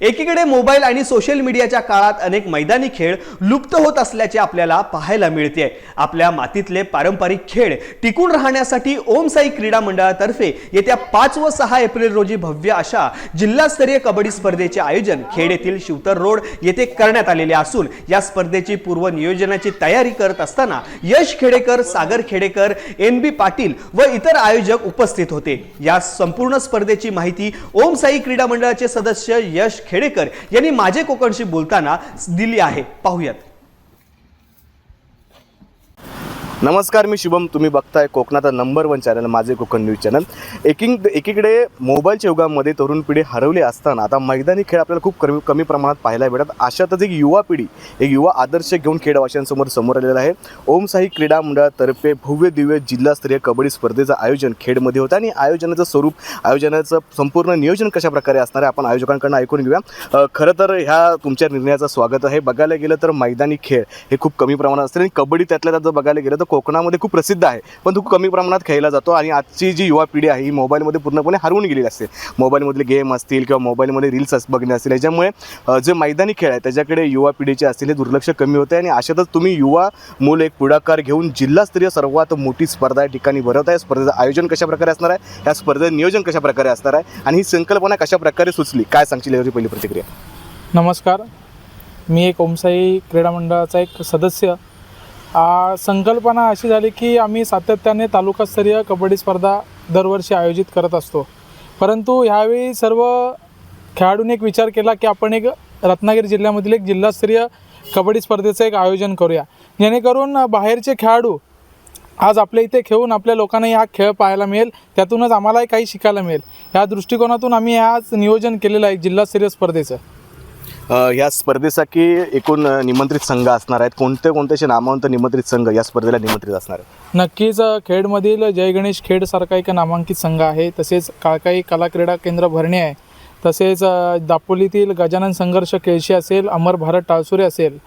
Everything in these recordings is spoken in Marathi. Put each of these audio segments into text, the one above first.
एकीकडे मोबाईल आणि सोशल मीडियाच्या काळात अनेक मैदानी खेळ लुप्त होत असल्याचे आपल्याला पाहायला मिळते आपल्या मातीतले पारंपरिक खेळ टिकून राहण्यासाठी ओम साई क्रीडा मंडळातर्फे येत्या पाच व सहा एप्रिल रोजी भव्य अशा जिल्हास्तरीय कबड्डी स्पर्धेचे आयोजन खेड येथील शिवतर रोड येथे करण्यात आलेले असून या स्पर्धेची पूर्व नियोजनाची तयारी करत असताना यश खेडेकर सागर खेडेकर एन बी पाटील व इतर आयोजक उपस्थित होते. या संपूर्ण स्पर्धेची माहिती ओम साई क्रीडा मंडळाचे सदस्य यश खेडेकर यांनी माझे कोकणशी बोलताना दिली आहे. पाहूयात. नमस्कार मी शुभम. तुम्ही बघताय कोकणाचा नंबर वन चॅनल माझे कोकण न्यूज चॅनल एकिंग एकीकडे मोबाईलच्या युगामध्ये तरुण पिढी हरवली असताना आता मैदानी खेळ आपल्याला खूप कमी कमी प्रमाणात पाहायला भेटतात अशातच एक युवा पिढी एक युवा आदर्श घेऊन खेडवाशांसमोर समोर आलेला आहे. ओम क्रीडा मंडळातर्फे भव्य दिव्य जिल्हास्तरीय कबड्डी स्पर्धेचं आयोजन खेडमध्ये होतं आणि आयोजनाचं स्वरूप आयोजनाचं संपूर्ण नियोजन कशा प्रकारे असणार आहे आपण आयोजकांकडून ऐकून घेऊया. खरं तर ह्या तुमच्या निर्णयाचं स्वागत आहे. बघायला गेलं तर मैदानी खेळ हे खूप कमी प्रमाणात असते आणि कबड्डी त्यातल्या त्यात जर बघायला गेलं तर कोकणामध्ये खूप प्रसिद्ध आहे. पण तो कमी प्रमाणात खेळला जातो आणि आजची जी युवा पिढी आहे ही मोबाईलमध्ये पूर्णपणे हरवून गेलेली असते. मोबाईलमधले गेम असतील किंवा मोबाईलमध्ये रील्स अस बघणे असतील. याच्यामुळे जे मैदानी खेळ आहे त्याच्याकडे युवा पिढीचे असतील हे दुर्लक्ष कमी होते आणि अशातच तुम्ही युवा मूल एक पुढाकार घेऊन जिल्हास्तरीय सर्वात मोठी स्पर्धा या ठिकाणी भरवत आहे स्पर्धेचं आयोजन कशा प्रकारे असणार आहे? या स्पर्धेचं नियोजन कशा प्रकारे असणार आहे? आणि ही संकल्पना कशा प्रकारे सुचली? काय सांगशील याची पहिली प्रतिक्रिया? नमस्कार. मी एक ओमसाई क्रीडा मंडळाचा एक सदस्य आ, संकल्पना अशी झाली की आम्ही सातत्याने तालुकास्तरीय कबड्डी स्पर्धा दरवर्षी आयोजित करत असतो. परंतु ह्यावेळी सर्व खेळाडूंनी एक विचार केला की आपण एक रत्नागिरी जिल्ह्यामधील एक जिल्हास्तरीय कबड्डी स्पर्धेचं एक आयोजन करूया. जेणेकरून बाहेरचे खेळाडू आज आपल्या इथे खेळून आपल्या लोकांनाही हा खेळ पाहायला मिळेल. त्यातूनच आम्हालाही काही शिकायला मिळेल. या दृष्टिकोनातून आम्ही आज नियोजन केलेलं आहे जिल्हास्तरीय स्पर्धेचं. ह्या या स्पर्धेसाठी एकूण निमंत्रित संघ असणार आहेत? कोणते कोणते असे निमंत्रित संघ या स्पर्धेला निमंत्रित असणार आहेत? नक्कीच खेडमधील जय गणेश खेडसारखा एक नामांकित संघ आहे. तसेच काळकाई कला क्रीडा केंद्र भरणे आहे. तसेच दापोलीतील गजानन संघर्ष केळशी असेल अमर भारत टाळसुरे असेल.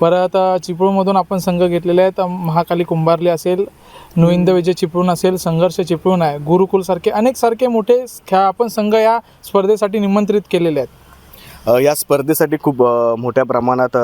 परत चिपळूणमधून आपण संघ घेतलेले आहेत. महाकाली कुंभारले असेल नुविंद विजय चिपळूण असेल संघर्ष चिपळूण आहे. गुरुकुलसारखे अनेक सारखे मोठे ख्या आपण संघ या स्पर्धेसाठी निमंत्रित केलेले आहेत. या स्पर्धेसाठी खूप मोठ्या प्रमाणात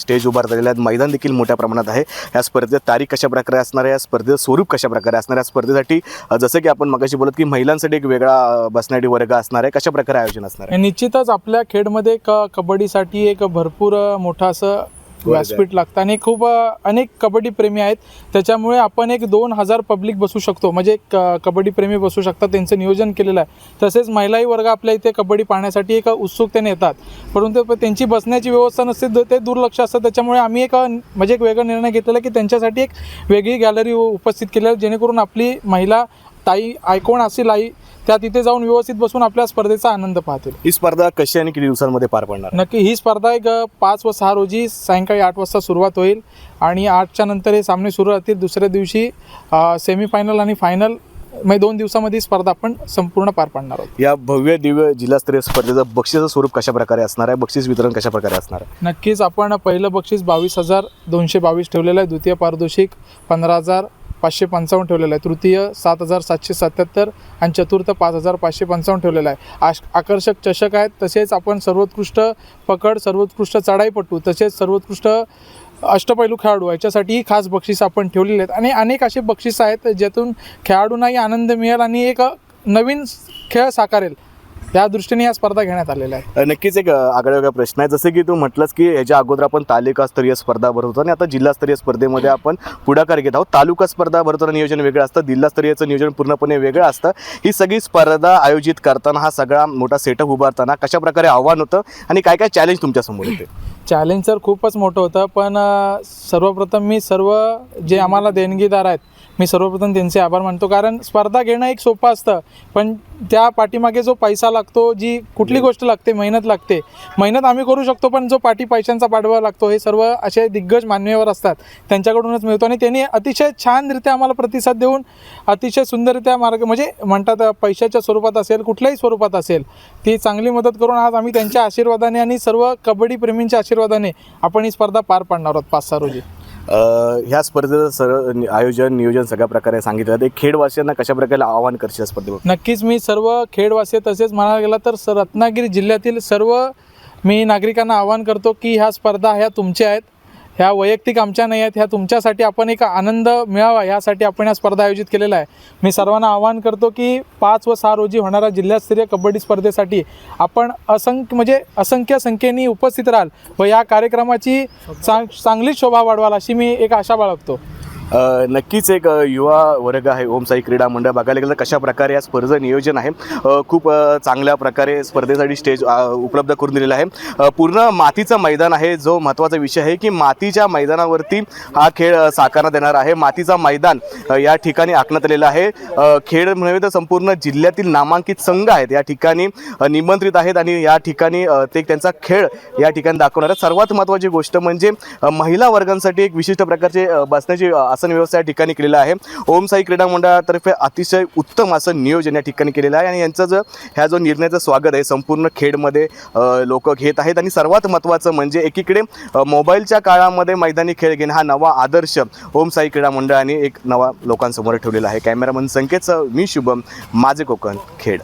स्टेज उभारलेले आहेत. मैदान देखील मोठ्या प्रमाणात आहे. या स्पर्धेत तारीख कशा प्रकारे असणार आहे? या स्पर्धेचं स्वरूप कशा प्रकारे असणार आहे? या स्पर्धेसाठी जसं की आपण मगाशी बोलत की महिलांसाठी एक वेगळा बसण्यासाठी वर्ग असणार आहे. कशा प्रकारे आयोजन असणार आहे? निश्चितच आपल्या खेडमध्ये क कबड्डीसाठी एक भरपूर मोठं असं व्यासपीठ लागतं. आणि खूप अनेक कबड्डी प्रेमी आहेत. त्याच्यामुळे आपण एक दोन हजार पब्लिक बसू शकतो. म्हणजे कबड्डी प्रेमी बसू शकतात. त्यांचं नियोजन केलेलं आहे. तसेच महिलाही वर्ग आपल्या इथे कबड्डी पाहण्यासाठी एक उत्सुकतेने येतात. परंतु प- त्यांची बसण्याची व्यवस्था नसते. ते दुर्लक्ष असतं. त्याच्यामुळे आम्ही एक म्हणजे एक वेगळा निर्णय घेतलेला की त्यांच्यासाठी एक वेगळी गॅलरी उपस्थित केली आहे. जेणेकरून आपली महिला ताई आयकोण असेल आई त्या तिथे जाऊन व्यवस्थित बसून आपल्या स्पर्धेचा आनंद पाहतील. ही स्पर्धा कशी आणि किती दिवसांमध्ये पार पडणार? नक्की ही स्पर्धा एक पाच व सहा रोजी सायंकाळी आठ वाजता सुरुवात होईल आणि आठच्या नंतर हे सामने सुरू राहतील. दुसऱ्या दिवशी सेमीफायनल आणि फायनल म्हणजे दोन दिवसामध्ये ही स्पर्धा आपण संपूर्ण पार पाडणार आहोत. या भव्य दिव्य जिल्हास्तरीय स्पर्धेचं बक्षीचं स्वरूप कशा प्रकारे असणार आहे? बक्षीस वितरण कशा प्रकारे असणार आहे? नक्कीच आपण पहिलं बक्षीस बावीस हजार दोनशे बावीस ठेवलेलं आहे. द्वितीय पारितोषिक पंधरा हजार पाचशे पंचावन्न ठेवलेला आहे. तृतीय सात हजार सातशे सत्याहत्तर आणि चतुर्थ पाच हजार पाचशे पंचावन्न ठेवलेला आहे. आश आकर्षक चषक आहेत. तसेच आपण सर्वोत्कृष्ट पकड सर्वोत्कृष्ट चढाईपटू तसेच सर्वोत्कृष्ट अष्टपैलू खेळाडू याच्यासाठीही खास बक्षीस आपण ठेवलेले आहेत. आणि अनेक असे बक्षीस आहेत ज्यातून खेळाडूंनाही आनंद मिळेल आणि एक नवीन खेळ साकारेल. त्या दृष्टीने या स्पर्धा घेण्यात आलेल्या आहेत. नक्कीच एक आगळावेगळा प्रश्न आहे जसं की तू म्हटलंस की याच्या अगोदर आपण तालुकास्तरीय स्पर्धा भरवतो आणि आता जिल्हास्तरीय स्पर्धेमध्ये आपण पुढाकार घेत आहोत. तालुका स्पर्धा भरवताना नियोजन वेगळं असतं जिल्हास्तरीयचं नियोजन पूर्णपणे वेगळं असतं. ही सगळी स्पर्धा आयोजित करताना हा सगळा मोठा सेटअप उभारताना कशा प्रकारे आव्हान होतं आणि काय काय चॅलेंज तुमच्यासमोर येते? चॅलेंज तर खूपच मोठं होतं पण सर्वप्रथम मी सर्व जे आम्हाला देणगीदार आहेत मी सर्वप्रथम त्यांचे आभार मानतो. कारण स्पर्धा घेणं एक सोपं असतं पण त्या पाठीमागे जो पैसा लागतो जी कुठली गोष्ट लागते मेहनत लागते मेहनत आम्ही करू शकतो पण जो पाठी पैशांचा पाठवा लागतो हे सर्व असे दिग्गज मान्यवर असतात त्यांच्याकडूनच मिळतो. आणि त्यांनी अतिशय छानरित्या आम्हाला प्रतिसाद देऊन अतिशय सुंदररित्या मार्ग म्हणजे म्हणतात पैशाच्या स्वरूपात असेल कुठल्याही स्वरूपात असेल ती चांगली मदत करून आज आम्ही त्यांच्या आशीर्वादाने आणि सर्व कबड्डी प्रेमींच्या आशीर्वादाने आपण ही स्पर्धा पार पाडणार आहोत पाच सहा रोजी. ह्या स्पर्धेचं सर नि- आयोजन नियोजन सगळ्या प्रकारे सांगितलं ते खेडवासियांना कशा प्रकारे आवाहन करशील स्पर्धेवर? नक्कीच मी सर्व खेडवासी तसेच म्हणायला गेला तर स- रत्नागिरी जिल्ह्यातील सर्व मी नागरिकांना आवाहन करतो की ह्या स्पर्धा ह्या तुमच्या आहेत. ह्या वैयक्तिक आमच्या नाही आहेत ह्या तुमच्यासाठी आपण एक आनंद मिळावा यासाठी आपण या स्पर्धा आयोजित केलेल्या आहे. मी सर्वांना आवाहन करतो की पाच व सहा रोजी होणाऱ्या जिल्हास्तरीय कबड्डी स्पर्धेसाठी आपण असंख्य म्हणजे असंख्य संख्येने उपस्थित राहाल व या कार्यक्रमाची चांग चांगलीच शोभा वाढवाल अशी मी एक आशा बाळगतो. नक्कीच एक युवा वर्ग आहे ओमसाई क्रीडा मंडळ. बघायला गेलं तर कशा प्रकारे या स्पर्धेचं नियोजन आहे खूप चांगल्या प्रकारे स्पर्धेसाठी स्टेज उपलब्ध करून दिलेला आहे. पूर्ण मातीचं मैदान आहे जो महत्त्वाचा विषय आहे की मातीच्या मैदानावरती हा खेळ साकारण्यात येणार आहे. मातीचा मैदान या ठिकाणी आखण्यात आलेला आहे. खेळ नव्हे तर संपूर्ण जिल्ह्यातील नामांकित संघ आहेत. या ठिकाणी निमंत्रित आहेत आणि या ठिकाणी ते त्यांचा खेळ या ठिकाणी दाखवणार आहे सर्वात महत्त्वाची गोष्ट म्हणजे महिला वर्गांसाठी एक विशिष्ट प्रकारचे बसण्याची आसन व्यवस्था या ठिकाणी केलेलं आहे. ओम साई क्रीडा मंडळातर्फे अतिशय उत्तम असं नियोजन या ठिकाणी केलेलं आहे. आणि यांचं जो ह्या जो निर्णयाचं स्वागत आहे संपूर्ण खेडमध्ये लोक घेत आहेत. आणि सर्वात महत्त्वाचं म्हणजे एकीकडे मोबाईलच्या काळामध्ये मैदानी खेळ घेणे हा नवा आदर्श ओम साई क्रीडा मंडळाने एक नवा लोकांसमोर ठेवलेला आहे. कॅमेरामन संकेतचं मी शुभम माझे कोकण खेड.